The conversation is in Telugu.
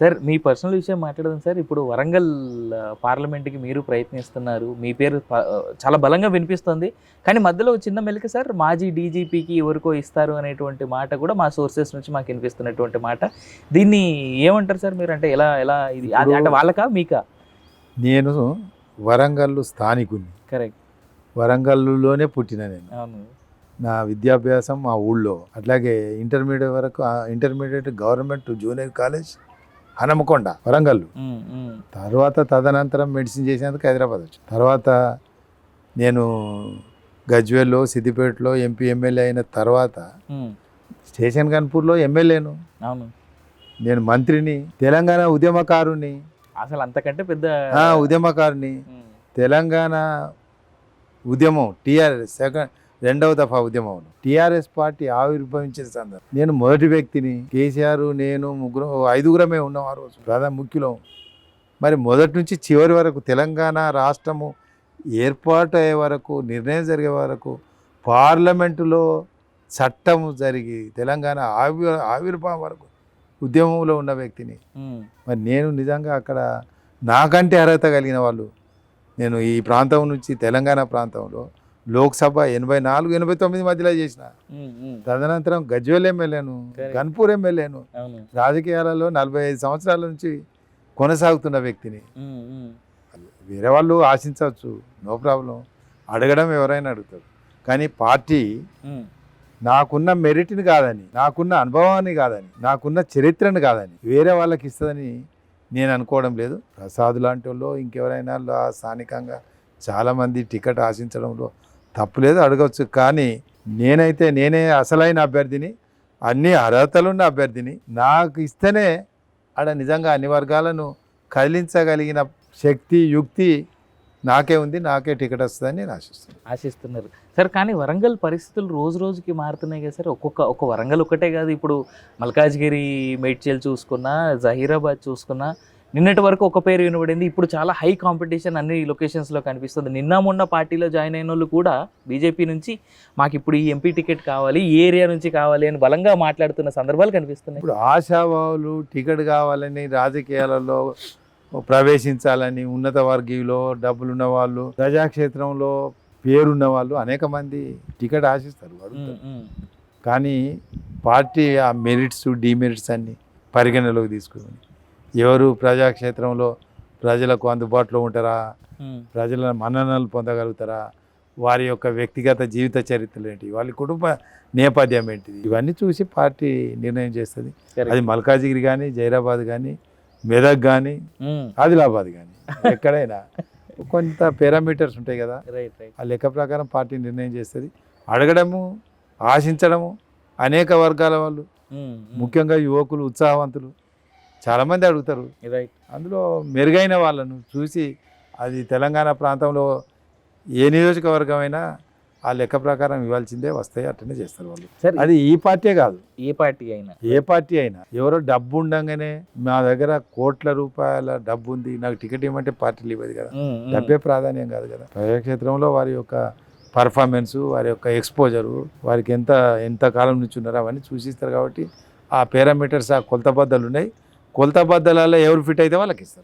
సార్ మీ పర్సనల్ విషయం మాట్లాడదాం సార్ ఇప్పుడు వరంగల్ పార్లమెంట్కి మీరు ప్రయత్నిస్తున్నారు. మీ పేరు చాలా బలంగా వినిపిస్తుంది. కానీ మధ్యలో చిన్న మెలిక సార్ మాజీ డీజీపీకి ఎవరికో ఇస్తారు అనేటువంటి మాట కూడా మా సోర్సెస్ నుంచి మాకు వినిపిస్తున్నటువంటి మాట. దీన్ని ఏమంటారు సార్ మీరు అంటే ఎలా ఎలా ఇది? అంటే వాళ్ళకా మీకా? నేను వరంగల్ స్థానికుని. కరెక్ట్ వరంగల్లోనే పుట్టిన నేను. అవును. నా విద్యాభ్యాసం మా ఊళ్ళో. అట్లాగే ఇంటర్మీడియట్ వరకు intermediate government junior college Hanamkonda Warangal తర్వాత తదనంతరం మెడిసిన్ చేసేందుకు హైదరాబాద్ వచ్చి. తర్వాత నేను గజ్వేల్లో సిద్దిపేటలో ఎంపీ ఎమ్మెల్యే అయిన తర్వాత స్టేషన్ కన్పూర్లో ఎమ్మెల్యేను. అవును. నేను మంత్రిని తెలంగాణ ఉద్యమకారుని. అసలు అంతకంటే పెద్ద ఉద్యమకారుని. తెలంగాణ ఉద్యమం టీఆర్ఎస్ సెకండ్ రెండవ దఫా ఉద్యమంలో టీఆర్ఎస్ పార్టీ ఆవిర్భవించిన సందర్భం. నేను మొదటి వ్యక్తిని కేసీఆర్ నేను ముగ్గురు ఐదుగురమే ఉన్నాం ఆ రోజు. ప్రధాన ముఖ్యులం. మరి మొదటి నుంచి చివరి వరకు తెలంగాణ రాష్ట్రము ఏర్పాటు అయ్యే వరకు నిర్ణయం జరిగే వరకు పార్లమెంటులో చట్టము జరిగి తెలంగాణ ఆవి ఆవిర్భావం వరకు ఉద్యమంలో ఉన్న వ్యక్తిని. మరి నేను నిజంగా అక్కడ నాకంటే అర్హత కలిగిన వాళ్ళు నేను ఈ ప్రాంతం నుంచి తెలంగాణ ప్రాంతంలో లోక్సభ ఎనభై నాలుగు ఎనభై తొమ్మిది మధ్యలో చేసిన. తదనంతరం గజ్వేల్ ఎమ్మెల్యేను. గన్పూర్ ఎమ్మెల్యేను రాజకీయాలలో నలభై ఐదు సంవత్సరాల నుంచి కొనసాగుతున్న వ్యక్తిని. వేరే వాళ్ళు ఆశించవచ్చు నో ప్రాబ్లం. అడగడం ఎవరైనా అడుగుతారు. కానీ పార్టీ నాకున్న మెరిట్ని కాదని నాకున్న అనుభవాన్ని కాదని నాకున్న చరిత్రను కాదని వేరే వాళ్ళకి ఇస్తుందని నేను అనుకోవడం లేదు. ప్రసాద్ లాంటి వాళ్ళు ఇంకెవరైనా స్థానికంగా చాలామంది టికెట్ ఆశించడంలో తప్పులేదు అడగవచ్చు. కానీ నేనైతే నేనే అసలైన అభ్యర్థిని అన్ని అర్హతలున్న అభ్యర్థిని నాకు ఇస్తేనే ఆడ నిజంగా అన్ని వర్గాలను కదిలించగలిగిన శక్తి యుక్తి నాకే ఉంది నాకే టికెట్ వస్తుందని నేను ఆశిస్తున్నాను. ఆశిస్తున్నారు. సార్ కానీ వరంగల్ పరిస్థితులు రోజు రోజుకి మారుతున్నాయి కదా సార్. ఒక్కొక్క ఒక వరంగల్ ఒక్కటే కాదు. ఇప్పుడు మల్కాజ్గిరి మేడ్చల్ చూసుకున్నా జహీరాబాద్ చూసుకున్నా నిన్నటి వరకు ఒక పేరు వినబడింది. ఇప్పుడు చాలా హై కాంపిటీషన్ అన్ని లొకేషన్స్లో కనిపిస్తుంది. నిన్న మొన్న పార్టీలో జాయిన్ అయిన వాళ్ళు కూడా బీజేపీ నుంచి మాకు ఇప్పుడు ఈ ఎంపీ టికెట్ కావాలి ఈ ఏరియా నుంచి కావాలి అని బలంగా మాట్లాడుతున్న సందర్భాలు కనిపిస్తున్నాయి. ఇప్పుడు ఆశావాహులు టికెట్ కావాలని రాజకీయాలలో ప్రవేశించాలని ఉన్నత వర్గీయులో డబ్బులున్న వాళ్ళు ప్రజాక్షేత్రంలో పేరున్న వాళ్ళు అనేక మంది టికెట్ ఆశిస్తారు కానీ పార్టీ ఆ మెరిట్స్ డిమెరిట్స్ అన్ని పరిగణలోకి తీసుకుని ఎవరు ప్రజాక్షేత్రంలో ప్రజలకు అందుబాటులో ఉంటారా? ప్రజల మన్ననలు పొందగలుగుతారా? వారి యొక్క వ్యక్తిగత జీవిత చరిత్రలు ఏంటి? వాళ్ళ కుటుంబ నేపథ్యం ఏంటిది ఇవన్నీ చూసి పార్టీ నిర్ణయం చేస్తుంది. అది మల్కాజిగిరి కానీ జైరాబాద్ కానీ మెదక్ కానీ ఆదిలాబాద్ కానీ ఎక్కడైనా. కొంత పారామీటర్స్ ఉంటాయి కదా. ఆ లెక్క ప్రకారం పార్టీ నిర్ణయం చేస్తుంది. అడగడము ఆశించడము అనేక వర్గాల వాళ్ళు. ముఖ్యంగా యువకులు ఉత్సాహవంతులు. చాలామంది అడుగుతారు. రైట్ అందులో మెరుగైన వాళ్ళను చూసి అది తెలంగాణ ప్రాంతంలో ఏ నియోజకవర్గం అయినా ఆ లెక్క ప్రకారం ఇవ్వాల్సిందే వస్తాయి అట్లనే చేస్తారు వాళ్ళు. సార్. అది ఈ పార్టీ కాదు. ఏ పార్టీ అయినా. ఏ పార్టీ అయినా. ఎవరో డబ్బు ఉండంగానే మా దగ్గర కోట్ల రూపాయల డబ్బు ఉంది నాకు టికెట్ ఇవ్వమంటే పార్టీలు ఇవ్వదు కదా. డబ్బే ప్రాధాన్యం కాదు కదా. ప్రజాక్షేత్రంలో వారి యొక్క పర్ఫార్మెన్సు వారి యొక్క ఎక్స్పోజరు వారికి ఎంత ఎంత కాలం నుంచి ఉన్నారో అవన్నీ సూచిస్తారు కాబట్టి ఆ పారామీటర్స్ ఆ కొలతబద్దలు ఉన్నాయి కొలతబద్దలలో ఎవరు ఫిట్ అయితే వాళ్ళకి ఇస్తారు.